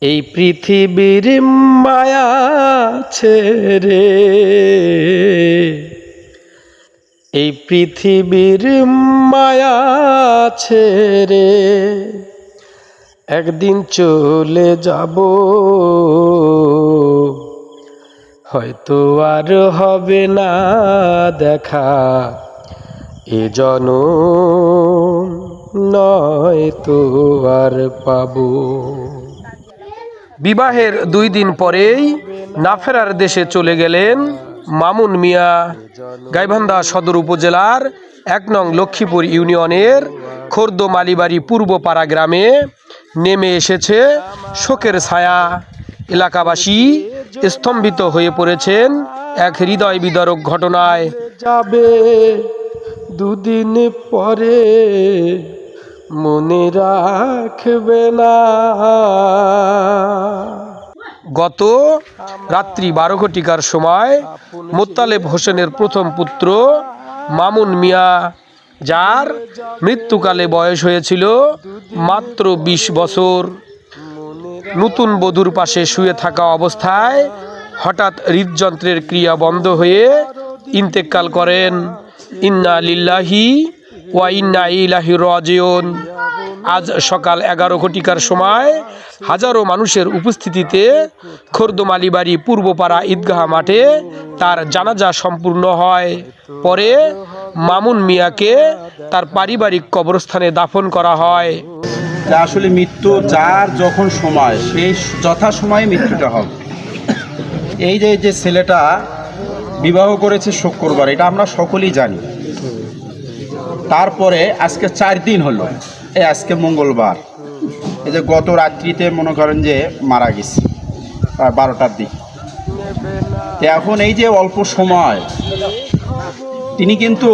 এই পৃথিবীর মায়া ছেড়ে। এই পৃথিবীর মায়া ছেড়ে। একদিন চলে যাব। হয়তো আর হবে না দেখা। এ জনম নয় তো আর পাবো। বিবাহের দুই দিন পরেই নাফেরার দেশে চলে গেলেন মামুন মিয়া। গাইবান্ধা সদর উপজেলার এক নং লক্ষ্মীপুর ইউনিয়নের খোর্দ মালিবাড়ি পূর্বপাড়া গ্রামে নেমে এসেছে শোকের ছায়া। এলাকাবাসী স্তম্ভিত হয়ে পড়েছেন এক হৃদয় বিদারক ঘটনায়। যাবে দুদিন পরে। মনে রাখবে না। গত রাত্রি বারো ঘটিকার সময় মোত্তালেব হোসেনের প্রথম পুত্র মামুন মিয়া, যার মৃত্যুকালে বয়স হয়েছিল মাত্র বিশ বছর। নতুন বধূর পাশে শুয়ে থাকা অবস্থায় হঠাৎ হৃদযন্ত্রের ক্রিয়া বন্ধ হয়ে ইন্তেকাল করেন। ইন্না লিল্লাহি আজ সকাল এগারো ঘটিকার সময় হাজারো মানুষের উপস্থিতিতে খোর্দমালিবাড়ি পূর্বপাড়া ঈদগাহ মাঠে তার জানাজা সম্পূর্ণ হয়। পরে মামুন মিয়াকে তার পারিবারিক কবরস্থানে দাফন করা হয়। আসলে মৃত্যু যার যখন সময় সেই যথা সময়ে মৃত্যুটা হবে। এই যে যে ছেলেটা বিবাহ করেছে শুক্রবার, এটা আমরা সকলেই জানি। তারপরে আজকে চার দিন হলো। এই আজকে মঙ্গলবার। এই যে গত রাত্রিতে মনে করেন যে মারা গেছে বারোটার দিক। এখন এই যে অল্প সময়, তিনি কিন্তু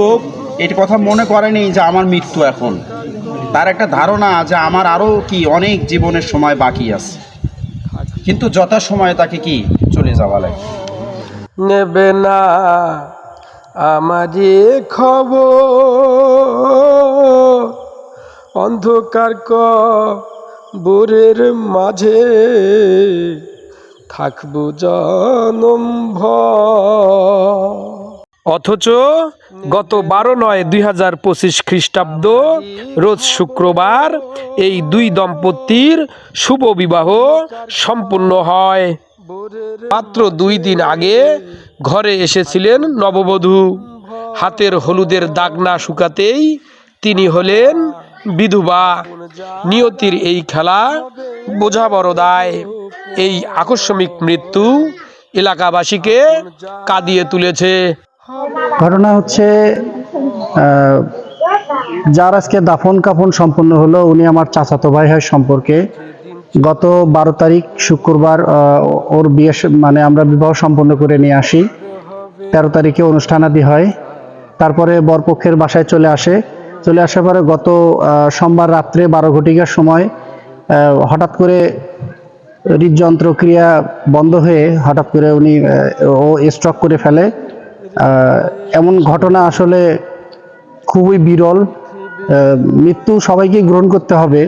এটি কথা মনে করেনি যে আমার মৃত্যু এখন। তার একটা ধারণা যে আমার আরও কি অনেক জীবনের সময় বাকি আছে। কিন্তু যথা সময়ে তাকে কি চলে যাওয়া লাগে? নেবে না। আমারে খবর, অন্ধকার কবরের মাঝে থাকব জনম ভর। অথচ গত বারো নয় দুই হাজার পঁচিশ খ্রিস্টাব্দ, রোজ শুক্রবার, এই দুই দম্পতির শুভ বিবাহ সম্পূর্ণ হয় মাত্র দুই দিন আগে ঘরে এসেছিলেন নববধূ। হাতের হলুদের দাগ না শুকাতেই তিনি হলেন বিধবা। নিয়তির এই খেলা বোঝা বড় দায় এই আকস্মিক মৃত্যু এলাকাবাসীকে কাঁদিয়ে তুলেছে। ঘটনা হচ্ছে যার আজকে দাফন কাফন সম্পন্ন হলো, উনি আমার চাচাতো ভাই হয় সম্পর্কে। গত বারো তারিখ শুক্রবার ওর বিয়ে মানে আমরা বিবাহ সম্পন্ন করে নিয়ে আসি। তেরো তারিখে অনুষ্ঠানাদি হয়। তারপরে বরপক্ষের বাসায় চলে আসে। চলে আসার পরে গত সোমবার রাত্রে বারো ঘটিকার সময় হঠাৎ করে হৃদযন্ত্র ক্রিয়া বন্ধ হয়ে হঠাৎ করে উনি ও স্ট্রক করে ফেলে। এমন ঘটনা আসলে খুবই বিরল। মৃত্যু সবাইকে গ্রহণ করতে হবে।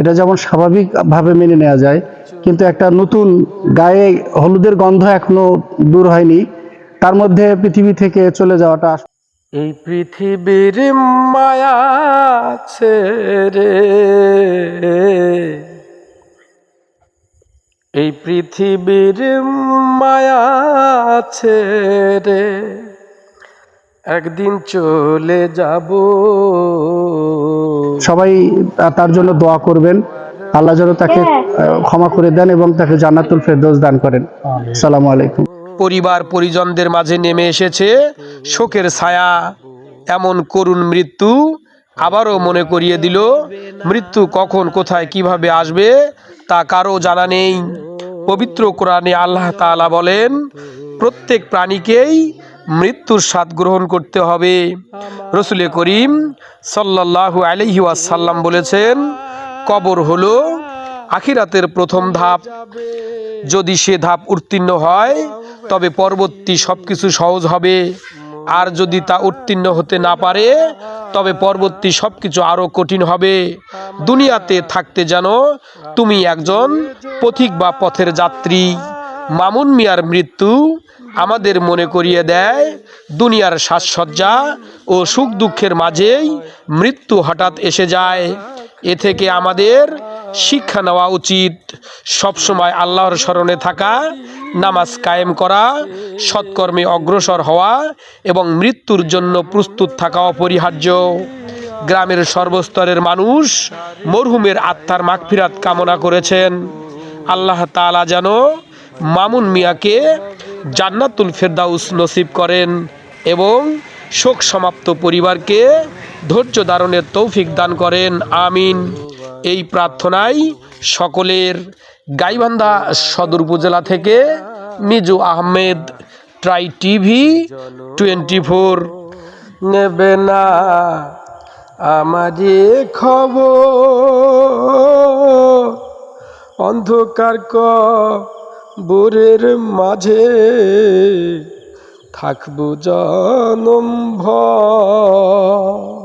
এটা যেমন স্বাভাবিকভাবে মেনে নেওয়া যায়, কিন্তু একটা নতুন গায়ে হলুদের গন্ধ এখনও দূর হয়নি। তার মধ্যে পৃথিবী থেকে চলে যাওয়াটা এই পৃথিবীর মায়া ছেড়ে এই পৃথিবীর মায়া ছেড়ে একদিন চলে যাব। সবাই তার জন্য দোয়া করবেন। আল্লাহ যেন তাকে ক্ষমা করে দেন এবং তাকে জান্নাতুল ফেরদৌস দান করেন। সালামু আলাইকুম। পরিবার পরিজনদের মাঝে নেমে এসেছে। শোকের ছায়া এমন করুণ মৃত্যু আবারও মনে করিয়ে দিল। মৃত্যু কখন কোথায় কীভাবে আসবে তা কারও জানা নেই। পবিত্র কোরআনে আল্লাহ তাআলা বলেন প্রত্যেক প্রাণীকেই মৃত্যুর স্বাদ গ্রহণ করতে হবে। রসুলে করিম সাল্লাল্লাহু আলাইহি ওয়াসাল্লাম বলেছেন কবর হলো আখিরাতের প্রথম ধাপ। যদি সে ধাপ উত্তীর্ণ হয় তবে পরবর্তী সব কিছু সহজ হবে। আর যদি তা উত্তীর্ণ হতে না পারে তবে পরবর্তী সব কিছু আরও কঠিন হবে। দুনিয়াতে থাকতে যেন তুমি একজন পথিক বা পথের যাত্রী। মামুন মিয়ার মৃত্যু আমাদের মনে করিয়ে দেয়। দুনিয়ার সাজসজ্জা ও সুখ দুঃখের মাঝেই মৃত্যু হঠাৎ এসে যায়। এ থেকে আমাদের শিক্ষা নেওয়া উচিত। সবসময় আল্লাহর স্মরণে থাকা, নামাজ কায়েম করা, সৎকর্মে অগ্রসর হওয়া এবং মৃত্যুর জন্য প্রস্তুত থাকা অপরিহার্য। গ্রামের সর্বস্তরের মানুষ মরহুমের আত্মার মাগফিরাত কামনা করেছেন। আল্লাহ তাআলা যেন মামুন মিয়াকে জান্নাতুল ফেরদাউস নসিব করেন এবং শোক সমাপ্ত পরিবারকে ধৈর্য ধারণের তৌফিক দান করেন। আমিন। এই প্রার্থনাই সকলের গাইবান্ধা সদর উপজেলা থেকে Miju Ahmed try TV twenty four নেবে না আমারে খবর, অন্ধকার কবরের মাঝে থাকব জনম ভর।